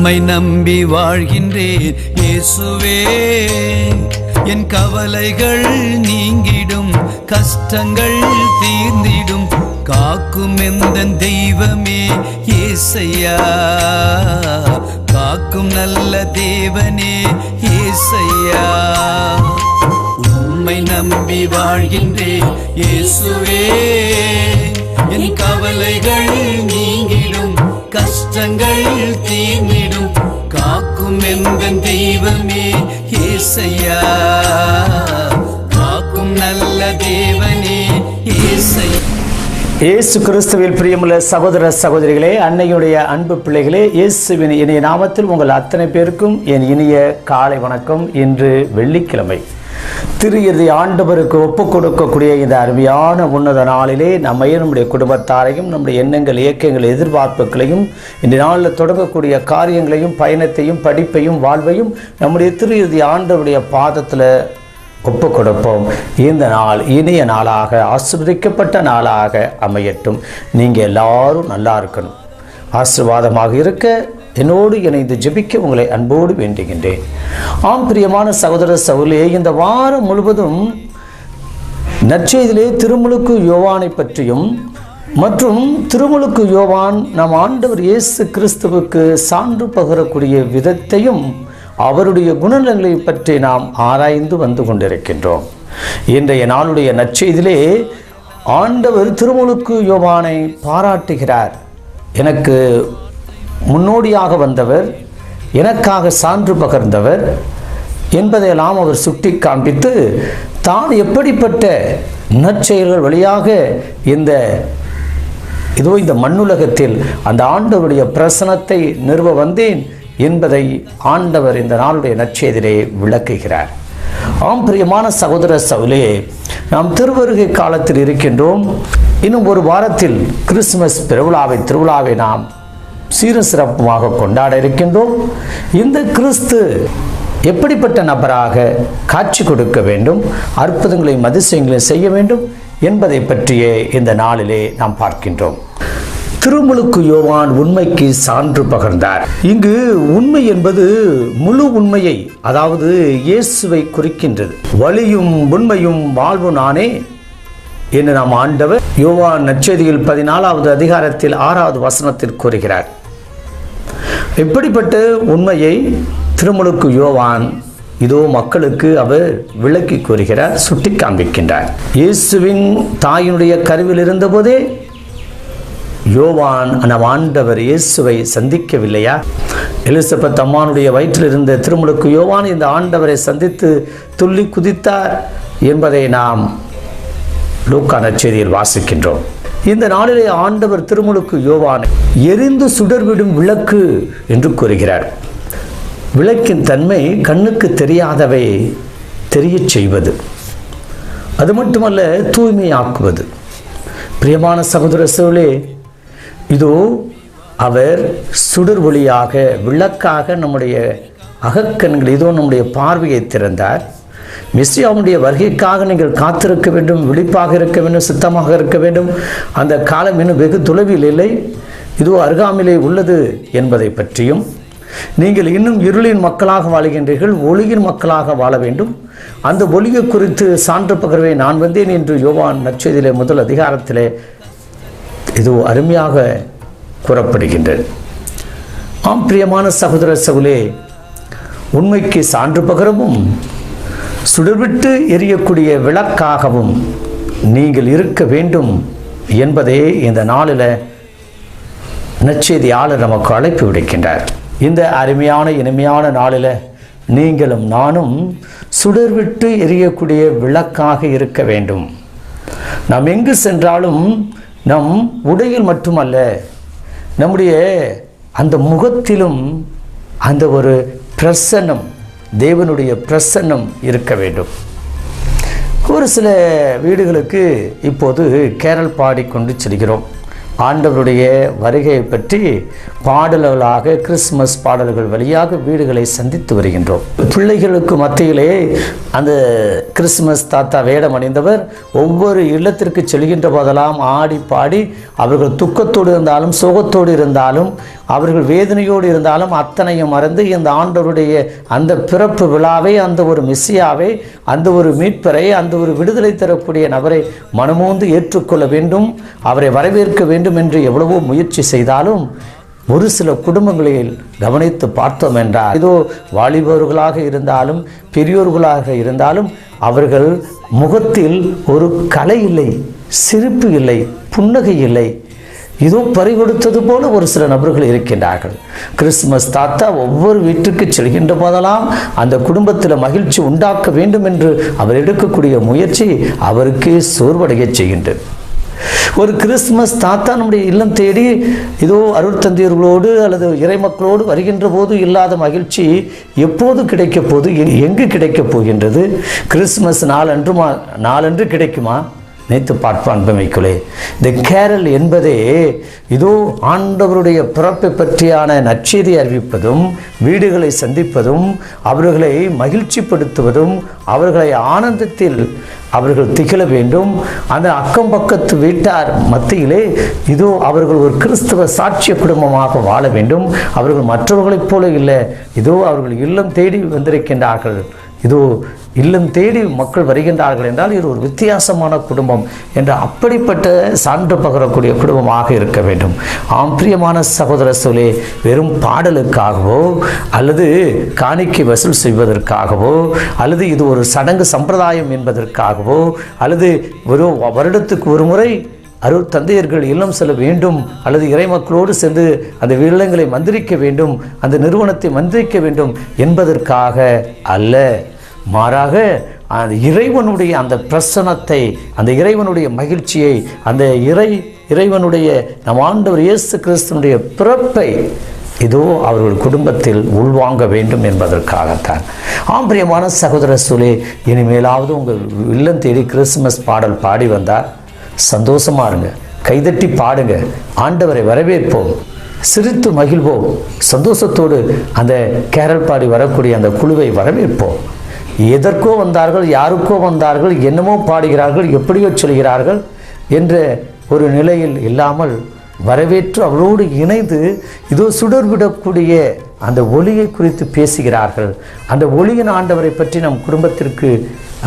உம்மை நம்பி வாழ்கின்றேன். இயேசுவே என் கவலைகள் நீங்கிடும் கஷ்டங்கள் தீர்ந்திடும். காக்கும் எந்த தெய்வமே ஏசையா? காக்கும் நல்ல தேவனே ஏசையா? உம்மை நம்பி வாழ்கின்றேன். இயேசுவே என் கவலைகள் நீ கஷ்டங்கள் தீர்ந்திடும். காக்கும் எந்த தெய்வமே ஏசையா? காக்கும் நல்ல தேவனே ஏசை இயேசு கிறிஸ்துவில் பிரியமுள்ள சகோதர சகோதரிகளே அன்னையுடைய அன்பு பிள்ளைகளே இயேசுவின் இனிய நாமத்தில் உங்கள் அத்தனை பேருக்கும் என் இனிய காலை வணக்கம். இன்று வெள்ளிக்கிழமை. திரு இறுதி ஆண்டவருக்கு ஒப்பு கொடுக்கக்கூடிய இந்த அருமையான உன்னத நாளிலே நம்மையும் நம்முடைய குடும்பத்தாரையும் நம்முடைய எண்ணங்கள் இயக்கங்கள் எதிர்பார்ப்புகளையும் இந்த நாளில் தொடங்கக்கூடிய காரியங்களையும் பயணத்தையும் படிப்பையும் வாழ்வையும் நம்முடைய திரு இறுதி ஆண்டவருடைய பாதத்தில் ஒப்பு கொடுப்போம் இந்த நாள் இனிய நாளாக ஆசிர்வதிக்கப்பட்ட நாளாக அமையட்டும். நீங்கள் எல்லாரும் நல்லா இருக்கணும். ஆசீர்வாதமாக இருக்க என்னோடு இணைந்து ஜெபிக்க உங்களை அன்போடு வேண்டுகின்றேன். ஆம் பிரியமான சகோதர சவுலே இந்த வாரம் முழுவதும் நற்செய்திலே திருமுழுக்கு யோவானை பற்றியும் மற்றும் திருமுழுக்கு யோவான் நம் ஆண்டவர் இயேசு கிறிஸ்துவுக்கு சான்று பகரக்கூடிய விதத்தையும் அவருடைய குணநலங்களை பற்றி நாம் ஆராய்ந்து வந்து கொண்டிருக்கின்றோம். இன்றைய நாளுடைய நற்செய்திலே ஆண்டவர் திருமுழுக்கு யோவானை பாராட்டுகிறார். எனக்கு முன்னோடியாக வந்தவர் எனக்காக சான்று பகர்ந்தவர் என்பதையெல்லாம் அவர் சுட்டி காண்பித்து தான் எப்படிப்பட்ட நற்செயல்கள் வழியாக இந்த இதோ இந்த மண்ணுலகத்தில் அந்த ஆண்டவருடைய பிரசனத்தை நிறுவ வந்தேன் என்பதை ஆண்டவர் இந்த நாளுடைய நற்செய்திலே விளக்குகிறார். ஆம் பிரியமான சகோதர சவுலே நாம் திருவருகை காலத்தில் இருக்கின்றோம். இன்னும் ஒரு வாரத்தில் கிறிஸ்துமஸ் பெருவிழாவை திருவிழாவை நாம் சீர சிறப்புமாக கொண்டாட இருக்கின்றோம் இந்த கிறிஸ்து எப்படிப்பட்ட நபராக காட்சி கொடுக்க வேண்டும் அற்புதங்களையும் அதிசயங்களையும் செய்ய வேண்டும் என்பதை பற்றியே இந்த நாளிலே நாம் பார்க்கின்றோம். திருமுழுக்கு யோவான் உண்மைக்கு சான்று பகர்ந்தார். இங்கு உண்மை என்பது முழு உண்மையை அதாவது இயேசுவை குறிக்கின்றது. வழியும் உண்மையும் வாழ்வு நானே என்று நாம் ஆண்டவர் யோவான் நற்செய்தியில் பதினாலாவது அதிகாரத்தில் ஆறாவது வசனத்தில் கூறுகிறார். இப்படிப்பட்ட உண்மையை திருமுழுக்கு யோவான் இதோ மக்களுக்கு அவர் விளக்கி கூறுகிறார் சுட்டி காண்பிக்கின்றார். இயேசுவின் தாயினுடைய கருவில் இருந்தபோதே யோவான் நம் ஆண்டவர் இயேசுவை சந்திக்கவில்லையா? எலிசபெத் அம்மானுடைய வயிற்றில் இருந்த திருமுழுக்கு யோவான் இந்த ஆண்டவரை சந்தித்து துள்ளி குதித்தார் என்பதை நாம் லூக்கா செய்தியில் வாசிக்கின்றோம். இந்த நாளிலே ஆண்டவர் திருமுழுக்கு யோவானை எரிந்து சுடர்விடும் விளக்கு என்று கூறுகிறார். விளக்கின் தன்மை கண்ணுக்கு தெரியாதவை தெரியச் செய்வது. அது மட்டுமல்ல தூய்மையாக்குவது. பிரியமான சகோதர சோழே இதோ அவர் சுடர் ஒளியாக விளக்காக நம்முடைய அகக்கண்கள் இதோ நம்முடைய பார்வையை திறந்தார். மிஸ்ரியாவுடைய வருகைக்காக நீங்கள் காத்திருக்க வேண்டும் விழிப்பாக இருக்க வேண்டும் சுத்தமாக இருக்க வேண்டும். அந்த காலம் இன்னும் வெகு தொலைவில் இல்லை. இதுவோ அருகாமையிலே உள்ளது என்பதை பற்றியும் நீங்கள் இன்னும் இருளின் மக்களாக வாழுகின்றீர்கள் ஒளியின் மக்களாக வாழ வேண்டும். அந்த ஒளியை குறித்து சான்று பகர்வை நான் வந்தேன் என்று யோவான் நற்செய்தியிலே முதல் அதிகாரத்திலே இது அருமையாக கூறப்படுகின்றது. ஆம் பிரியமான சகோதர சகுலே உண்மைக்கு சான்று பகரவும் சுடர்விட்டு எரியக்கூடிய விளக்காகவும் நீங்கள் இருக்க வேண்டும் என்பதே இந்த நாளில் நச்செய்தியாளர் நமக்கு அழைப்பு விடுக்கின்றார். இந்த அருமையான இனிமையான நாளில் நீங்களும் நானும் சுடர்விட்டு எரியக்கூடிய விளக்காக இருக்க வேண்டும். நாம் எங்கு சென்றாலும் நம் உடையில் மட்டுமல்ல நம்முடைய அந்த முகத்திலும் அந்த ஒரு பிரசன்னம் தேவனுடைய பிரசன்னம் இருக்க வேண்டும். ஒரு சில வீடுகளுக்கு இப்போது கேரள் பாடிக்கொண்டு செல்கிறோம். ஆண்டவருடைய வருகையை பற்றி பாடல்களாக கிறிஸ்மஸ் பாடல்கள் வழியாக வீடுகளை சந்தித்து வருகின்றோம். பிள்ளைகளுக்கு மத்தியிலே அந்த கிறிஸ்மஸ் தாத்தா வேடம் அணிந்தவர் ஒவ்வொரு இல்லத்திற்கு செல்கின்ற போதெல்லாம் ஆடி பாடி அவர்கள் துக்கத்தோடு இருந்தாலும் சோகத்தோடு இருந்தாலும் அவர்கள் வேதனையோடு இருந்தாலும் அத்தனையும் மறந்து இந்த ஆண்டவருடைய அந்த பிறப்பு விழாவை அந்த ஒரு மிஸ்ஸியாவை அந்த ஒரு மீட்பரை அந்த ஒரு விடுதலை தரக்கூடிய நபரை மனமோந்து ஏற்றுக்கொள்ள வேண்டும். அவரை வரவேற்க வேண்டும். வேண்டும் என்று எவ்வளவோ முயற்சி செய்தாலும் ஒரு சில குடும்பங்களில் கவனித்து பார்த்தோம் என்றால் ஏதோ வாலிபர்களாக இருந்தாலும் பெரியோர்களாக இருந்தாலும் அவர்கள் முகத்தில் ஒரு கலை இல்லை சிரிப்பு இல்லை புன்னகை இல்லை. இதோ பறிகொடுத்தது போல ஒரு சில நபர்கள் இருக்கின்றார்கள். கிறிஸ்துமஸ் தாத்தா ஒவ்வொரு வீட்டுக்கு செல்கின்ற போதெல்லாம் அந்த குடும்பத்தில் மகிழ்ச்சி உண்டாக்க வேண்டும் என்று அவர் எடுக்கக்கூடிய முயற்சி அவருக்கே சோர்வடைய செய்கின்றது. ஒரு கிறிஸ்துமஸ் தாத்தா நம்முடைய இல்லம் தேடி இதோ அருட்தந்தையர்களோடு அல்லது இறைமக்களோடு வருகின்ற போது இல்லாத மகிழ்ச்சி எப்போது கிடைக்கப் போது எங்கு கிடைக்கப் போகின்றது? கிறிஸ்துமஸ் நாளன்று மா நாளன்று கிடைக்குமா? நினைத்து பார்ப்போம் அன்பமைக்குள்ளே இந்த கேரல் என்பதே இதோ ஆண்டவருடைய பிறப்பை பற்றியான நற்செய்தி அறிவிப்பதும் வீடுகளை சந்திப்பதும் அவர்களை மகிழ்ச்சிப்படுத்துவதும் அவர்களை ஆனந்தத்தில் அவர்கள் திகழ வேண்டும். அந்த அக்கம் பக்கத்து வீட்டார் மத்தியிலே இதோ அவர்கள் ஒரு கிறிஸ்தவ சாட்சிய குடும்பமாக வாழ வேண்டும். அவர்கள் மற்றவர்களைப் போல இல்லை. இதோ அவர்கள் இல்லம் தேடி வந்திருக்கின்றார்கள். இதோ இல்லம் தேடி மக்கள் வருகின்றார்கள் என்றால் இது ஒரு வித்தியாசமான குடும்பம் என்ற அப்படிப்பட்ட சான்று பகரக்கூடிய குடும்பமாக இருக்க வேண்டும். ஆம் பிரியமான சகோதர சொல்லே வெறும் பாடலுக்காகவோ அல்லது காணிக்கை வசூல் செய்வதற்காகவோ அல்லது இது ஒரு சடங்கு சம்பிரதாயம் என்பதற்காகவோ அல்லது ஒரு வருடத்துக்கு ஒரு முறை அருள் தந்தையர்கள் இல்லம் செல்ல வேண்டும் அல்லது இறைமக்களோடு சென்று அந்த இல்லங்களை மந்திரிக்க வேண்டும் அந்த நிறுவனத்தை மந்திரிக்க வேண்டும் என்பதற்காக அல்ல. மாறாக அந்த இறைவனுடைய அந்த பிரசனத்தை அந்த இறைவனுடைய மகிழ்ச்சியை அந்த இறை இறைவனுடைய நம் ஆண்டவர் இயேசு கிறிஸ்தனுடைய பிறப்பை இதோ அவர்கள் குடும்பத்தில் உள்வாங்க வேண்டும் என்பதற்காகத்தான். ஆம்பிரியமான சகோதர சூழே இனிமேலாவது உங்கள் இல்லம் தேடி கிறிஸ்துமஸ் பாடல் பாடி வந்தால் சந்தோஷமா இருங்க. கைதட்டி பாடுங்க. ஆண்டவரை வரவேற்போம். சிரித்து மகிழ்வோம். சந்தோஷத்தோடு அந்த கேரள் பாடி வரக்கூடிய அந்த குழுவை வரவேற்போம். எதற்கோ வந்தார்கள் யாருக்கோ வந்தார்கள் என்னமோ பாடுகிறார்கள் எப்படியோ சொல்கிறார்கள் என்ற ஒரு நிலையில் இல்லாமல் வரவேற்று அவரோடு இணைந்து இதோ சுடர்விடக்கூடிய அந்த ஒளியை குறித்து பேசுகிறார்கள். அந்த ஒளியின் ஆண்டவரை பற்றி நம் குடும்பத்திற்கு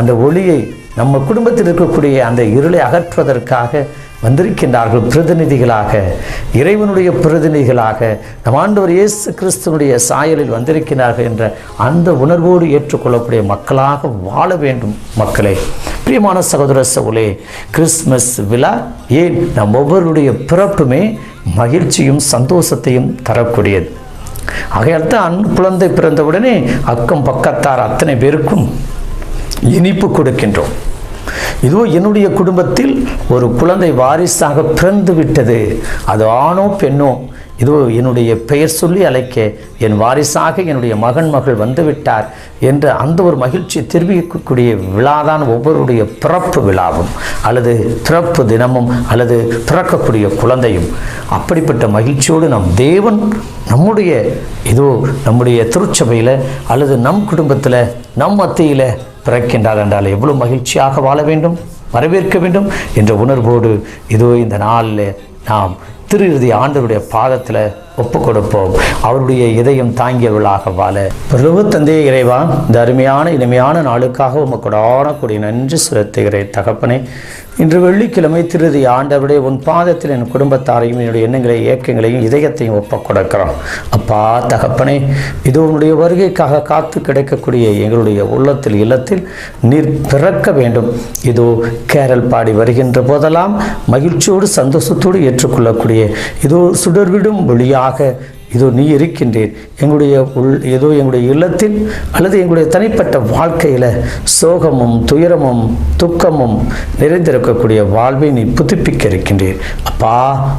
அந்த ஒளியை நம்ம குடும்பத்தில் இருக்கக்கூடிய அந்த இருளை அகற்றுவதற்காக வந்திருக்கின்றார்கள் பிரதிநிதிகளாக இறைவனுடைய பிரதிநிதிகளாக நம் ஆண்டவர் இயேசு கிறிஸ்துவனுடைய சாயலில் வந்திருக்கிறார்கள் என்ற அந்த உணர்வோடு ஏற்றுக்கொள்ளக்கூடிய மக்களாக வாழ வேண்டும் மக்களே. பிரியமான சகோதர சவுலே கிறிஸ்மஸ் விழா ஏன் நம் ஒவ்வொருடைய பிறப்புமே மகிழ்ச்சியும் சந்தோஷத்தையும் தரக்கூடியது? ஆகையால் தான் குழந்தை பிறந்தவுடனே அக்கம் பக்கத்தார் அத்தனை பேருக்கும் இனிப்பு கொடுக்கின்றோம். இதோ என்னுடைய குடும்பத்தில் ஒரு குழந்தை வாரிசாக பிறந்து விட்டது. அது ஆணோ பெண்ணோ இதோ என்னுடைய பெயர் சொல்லி அழைக்க என் வாரிசாக என்னுடைய மகன் மகள் வந்துவிட்டார் என்ற அந்த ஒரு மகிழ்ச்சியை தெரிவிக்கக்கூடிய விழாதான் ஒவ்வொருடைய பிறப்பு விழாவும் அல்லது பிறப்பு தினமும் அல்லது பிறக்கக்கூடிய குழந்தையும். அப்படிப்பட்ட மகிழ்ச்சியோடு நம் தேவன் நம்முடைய இதோ நம்முடைய திருச்சபையில் அல்லது நம் குடும்பத்தில் நம் மத்தியில் பிறக்கின்றார் என்றால் எவ்வளவு மகிழ்ச்சியாக வாழ வேண்டும் வரவேற்க வேண்டும் என்ற உணர்வோடு இதோ இந்த நாளில் நாம் திரு இறுதி ஆண்டவருடைய பாதத்தில் ஒப்பு கொடுப்போம் அவருடைய இதயம் தாங்கியவர்களாக வாழ. பிரபு தந்தையை இறைவா இந்த அருமையான இனிமையான நாளுக்காக உமக்கு கூடிய நன்றி செலுத்துகிறேன் தகப்பனே. இன்று வெள்ளிக்கிழமை திருதி ஆண்டவருடைய உன் பாதத்தில் என் குடும்பத்தாரையும் என்னுடைய எண்ணங்களையும் இயக்கங்களையும் இதயத்தையும் ஒப்ப கொடுக்கிறோம் அப்பா தகப்பனே இது உன்னுடைய வருகைக்காக காத்து கிடைக்கக்கூடிய எங்களுடைய உள்ளத்தில் இல்லத்தில் நீர் பிறக்க வேண்டும். இதோ கேரல் பாடி வருகின்ற போதெல்லாம் மகிழ்ச்சியோடு சந்தோஷத்தோடு ஏற்றுக்கொள்ளக்கூடிய இதோ சுடர்விடும் ஒளியாக இதோ நீ இருக்கின்றீர் எங்களுடைய உள் ஏதோ எங்களுடைய இல்லத்தில் அல்லது எங்களுடைய தனிப்பட்ட வாழ்க்கையில் சோகமும் துயரமும் துக்கமும் நிறைந்திருக்கக்கூடிய வாழ்வை நீ புதுப்பிக்க இருக்கின்றீர் அப்பா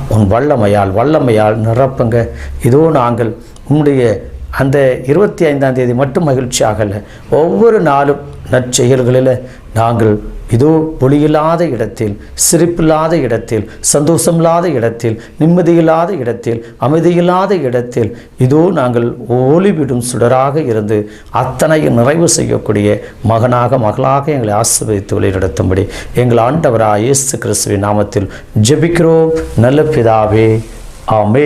உன் வல்லமையால் வல்லமையால் நிரப்புங்க. இதோ நாங்கள் உன்னுடைய அந்த இருபத்தி ஐந்தாம் தேதி மட்டும் மகிழ்ச்சியாகல ஒவ்வொரு நாளும் நற்செயல்களில் நாங்கள் இதோ ஒளியில்லாத இடத்தில் சிரிப்பில்லாத இடத்தில் சந்தோஷமில்லாத இடத்தில் நிம்மதியில்லாத இடத்தில் அமைதியில்லாத இடத்தில் இதோ நாங்கள் ஒளிவிடும் சுடராக இருந்து அத்தனையும் நிறைவு செய்யக்கூடிய மகனாக மகளாக எங்களை ஆசிர்வதித்து வழிநடத்தும்படி எங்கள் ஆண்டவராக இயேசு கிறிஸ்துவின் நாமத்தில் ஜெபிக்கிறோம். நல்ல பிதாவே ஆமே